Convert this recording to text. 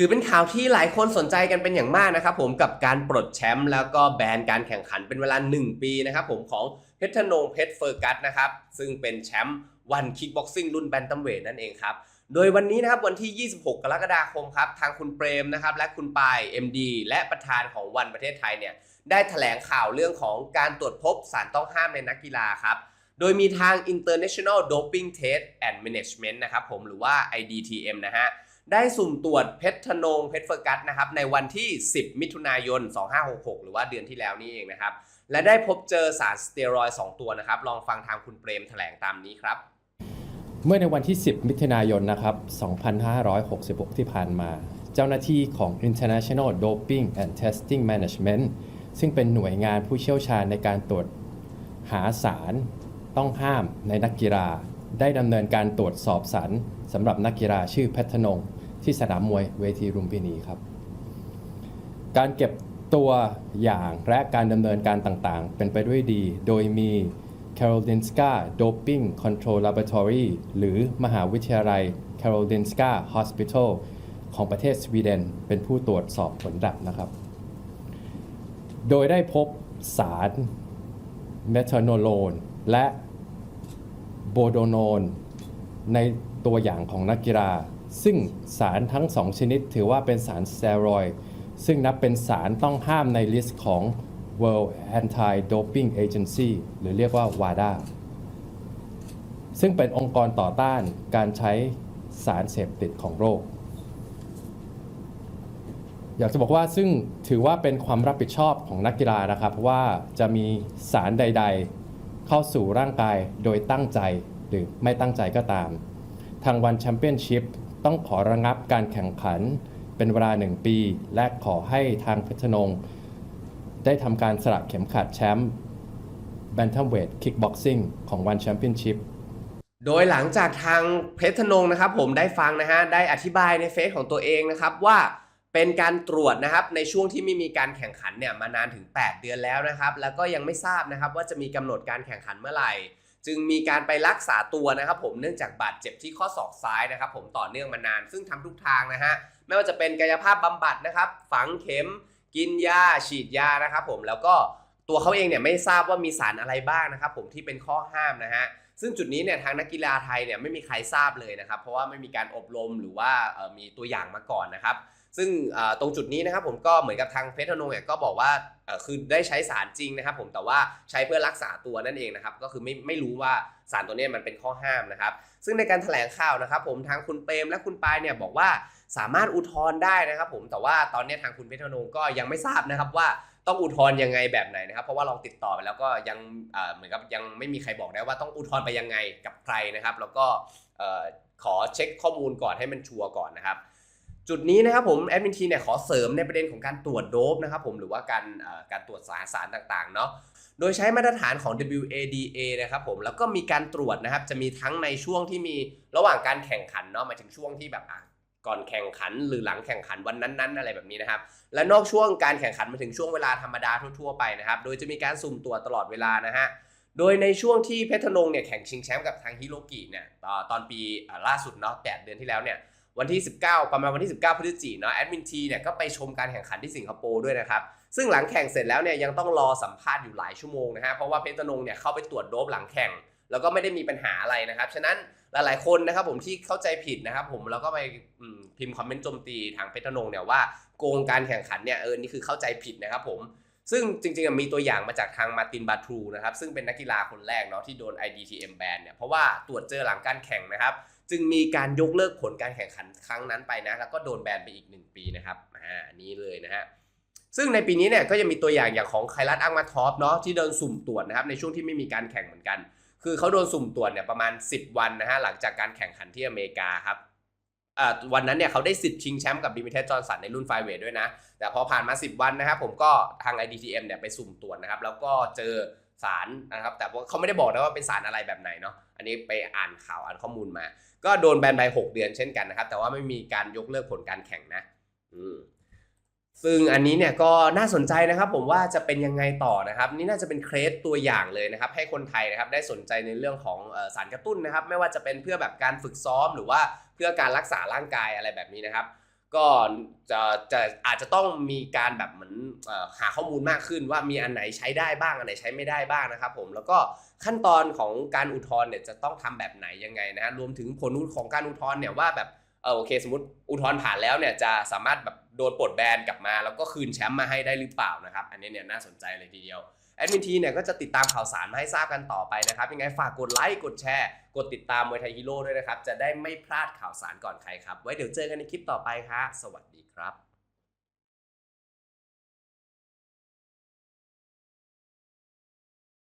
ถือเป็นข่าวที่หลายคนสนใจกันเป็นอย่างมากนะครับผมกับการปลดแชมป์แล้วก็แบนการแข่งขันเป็นเวลา 1 ปีนะครับผมของเพชรธนงเพชรเฟอร์กัสนะครับซึ่งเป็นแชมป์วันคิกบ็อกซิ่งรุ่นแบนตัมเวทนั่นเองครับโดยวันนี้นะครับวันที่ 26 กรกฎาคมครับทางคุณเปรมนะครับและคุณปาย MD และประธานของวันประเทศไทยเนี่ยได้แถลงข่าวเรื่องของการตรวจพบสารต้องห้ามในนักกีฬาครับโดยมีทาง International Doping Test and Management นะครับผมหรือว่า IDTM นะฮะ ได้สุ่มตรวจเพชรธนงเพชรเฟอร์กัสนะครับในวันที่ 10 มิถุนายน 2566 หรือว่าเดือนที่แล้วนี่เองนะครับ และได้พบเจอสารสเตียรอยด์2ตัวนะครับ ลองฟังทางคุณเปรมแถลงตามนี้ครับ เมื่อในวันที่ 10 มิถุนายนนะครับ 2566 ที่ผ่านมา เจ้าหน้าที่ของ International Doping and Testing Management ซึ่งเป็นหน่วยงานผู้เชี่ยวชาญในการตรวจหาสารต้องห้ามในนักกีฬา ได้ดำเนินการตรวจสอบสารสำหรับนักกีฬาชื่อเพชรธนง ที่สนามมวยเวทีรุมพินีครับ การเก็บตัวอย่างและการดำเนินการต่างๆ เป็นไปด้วยดี โดยมี Karolinska Doping Control Laboratory หรือมหาวิทยาลัย Karolinska Hospital ของประเทศสวีเดน เป็นผู้ตรวจสอบผลลัพธ์นะครับ โดยได้พบสารเมทานโลนและโบโดโนนในตัวอย่างของนักกีฬา ซึ่งสารทั้งสองชนิดถือว่าเป็นสารสเตียรอยด์ซึ่งนับเป็นสารต้องห้ามในลิสต์ของ World Anti-Doping Agency หรือเรียกว่า WADA ซึ่งเป็นองค์กรต่อต้านการใช้สารเสพติดของโรคอยากจะบอกว่าซึ่งถือว่าเป็นความรับผิดชอบของนักกีฬานะครับ ว่าจะมีสารใด ๆ เข้าสู่ร่างกายโดยตั้งใจหรือไม่ตั้งใจก็ตาม ทางวันแชมเปี้ยนชิพ ต้องขอระงับการแข่งขันเป็นเวลาหนึ่งปี และขอให้ทางเพชรนง ได้ทำการสลักเข็มขัดแชมป์แบนทัมเวทคิกบ็อกซิ่งของวันแชมเปี้ยนชิพโดยหลังจากทางเพชรธนงนะครับ ผมได้ฟังนะฮะได้อธิบายในเฟซของตัวเองนะครับว่าเป็นการตรวจนะครับในช่วงที่ไม่มีการแข่งขันเนี่ยมานานถึง 8 เดือนแล้วนะครับ แล้วก็ยังไม่ทราบนะครับว่าจะมีกำหนดการแข่งขันเมื่อไหร่ จึงมีการไปรักษาตัวนะครับผมเนื่องจากบาดเจ็บที่ข้อศอกซ้ายนะครับผมต่อเนื่องมานาน ซึ่งทำทุกทางนะฮะไม่ว่าจะเป็นกายภาพบำบัดนะครับฝังเข็มกินยาฉีดยานะครับผมแล้วก็ตัวเขาเองเนี่ยไม่ทราบว่ามีสารอะไรบ้างนะครับผมที่เป็นข้อห้ามนะฮะซึ่งจุดนี้เนี่ยทางนักกีฬาไทยเนี่ยไม่มีใครทราบเลยนะครับ เพราะว่าไม่มีการอบรมหรือว่ามีตัวอย่างมาก่อนนะครับ ซึ่งตรงจุดนี้นะครับผมก็เหมือนกับทางเพชรธนงเนี่ยก็บอกว่าคือได้ใช้สารจริงนะครับ ผมแต่ว่าใช้เพื่อรักษาตัวนั่นเองนะครับก็คือไม่ไม่รู้ว่าสารตัวนี้มันเป็นข้อห้ามนะครับ ซึ่งในการแถลงข่าวนะครับ ผมทางคุณเปรมและคุณปายเนี่ยบอกว่าสามารถอุทธรณ์ได้นะครับ ผมแต่ว่าตอนนี้ทางคุณเพชรธนงก็ยังไม่ทราบนะครับว่าต้องอุทธรณ์ยังไงแบบไหนนะครับ เพราะว่าลองติดต่อไปแล้วก็ยังเหมือนกับยังไม่มีใครบอกได้ว่าต้องอุทธรณ์ไปยังไงกับใครนะครับ แล้วก็ขอเช็คข้อมูลก่อนให้มันชัวร์ก่อนนะครับ จุดนี้นะครับผมแอดมินทีเนี่ยขอเสริมในประเด็นของการตรวจโดปนะครับผมหรือว่าการการตรวจสารสารต่างๆเนาะโดยใช้มาตรฐานของ WADA นะครับผมแล้วก็มีการตรวจนะครับจะมีทั้งในช่วงที่มีระหว่างการแข่งขันเนาะหมายถึงช่วงที่แบบก่อนแข่งขันหรือหลังแข่งขันวันนั้น ๆ อะไรแบบนี้นะครับ และนอกช่วงการแข่งขันมาถึงช่วงเวลาธรรมดาทั่วๆไปนะครับโดยจะมีการสุ่มตรวจตลอดเวลานะฮะโดยในช่วงที่เพชรธนงเนี่ยแข่งชิงแชมป์กับทางฮิโรกิเนี่ยตอนปีล่าสุดเนาะแปดเดือนที่แล้วเนี่ย วันที่ 19 ประมาณวันที่ 19พฤศจิกายนเนาะแอดมินทีเนี่ยก็ไปชมการแข่งขันที่สิงคโปร์ด้วยนะครับ ซึ่งหลังแข่งเสร็จแล้วเนี่ยยังต้องรอสัมภาษณ์อยู่หลายชั่วโมงนะฮะเพราะว่าเพชรนงเนี่ยเข้าไปตรวจโดปหลังแข่ง แล้วก็ไม่ได้มีปัญหาอะไรนะครับฉะนั้นหลาย ๆ คนนะครับผมที่เข้าใจผิดนะครับผมแล้วก็ไปพิมพ์คอมเมนต์โจมตีทางเพชรธนงเนี่ยว่าโกงการแข่งขันเนี่ยเออนี่คือเข้าใจผิดนะครับผมซึ่งจริงๆมีตัวอย่างมาจากทางมาตินบาทรูนะครับซึ่งเป็นนักกีฬาคนแรกเนาะที่โดน IDTM แบนเนี่ยเพราะว่าตรวจเจอหลังการแข่งนะครับ จึงมีการยกเลิกผลการแข่งขันครั้งนั้นไปนะ แล้วก็โดนแบนไปอีก 1 ปีนะครับอ่าอันนี้เลยนะฮะซึ่งในปีนี้เนี่ยก็ยังมีตัวอย่างอย่างของไคลัสอังมาทอปเนาะที่โดนสุ่มตรวจนะครับในช่วงที่ไม่มีการแข่งเหมือนกัน คือเขาโดนสุ่มตรวจเนี่ยประมาณ 10 วันนะฮะหลังจากการแข่งขันที่อเมริกาครับวันนั้นเนี่ยเขาได้สิทธิ์ชิงแชมป์กับดิมิเทสจอร์นสันในรุ่นไฟเวทด้วยนะ แต่พอผ่านมา 10 วันนะครับผมก็ทาง IDTM เนี่ยไปสุ่มตรวจนะครับ แล้วก็เจอสารนะครับ แต่ว่าเขาไม่ได้บอกนะว่าเป็นสารอะไรแบบไหนเนาะ อันนี้ไปอ่านข่าวอ่านข้อมูลมา ก็โดนแบนไป6เดือนเช่นกันนะครับ แต่ว่าไม่มีการยกเลิกผลการแข่งนะอืมซึ่งอันนี้เนี่ยก็น่าสนใจนะครับผมว่าจะเป็นยังไงต่อนะครับ นี่น่าจะเป็นเคสตัวอย่างเลยนะครับ ให้คนไทยนะครับได้สนใจในเรื่องของสารกระตุ้นนะครับ ไม่ว่าจะเป็นเพื่อแบบการฝึกซ้อมหรือว่าเพื่อการรักษาร่างกายอะไรแบบนี้นะครับ ก็จะจะอาจจะต้องมีการแบบเหมือนหาข้อมูลมากขึ้นว่ามีอันไหนใช้ได้บ้างอันไหนใช้ไม่ได้บ้างนะครับผมแล้วก็ขั้นตอนของการอุทธรณ์เนี่ยจะต้องทำแบบไหนยังไงนะฮะรวมถึงผลของการอุทธรณ์เนี่ยว่าแบบเออโอเค สมมติอุทธรณ์ผ่านแล้วเนี่ยจะสามารถแบบโดนปลดแบนกลับมา แล้วก็คืนแชมป์มาให้ได้หรือเปล่านะครับ อันนี้เนี่ยน่าสนใจเลยทีเดียว แอดมินทีเนี่ยก็จะติดตามข่าวสารมาให้ทราบกันต่อไปนะครับยังไงฝากกดไลค์กดแชร์กดติดตามมวยไทยฮีโร่ด้วยนะครับจะได้ไม่พลาดข่าวสารก่อนใครครับไว้เดี๋ยวเจอกันในคลิปต่อไปครับสวัสดีครับ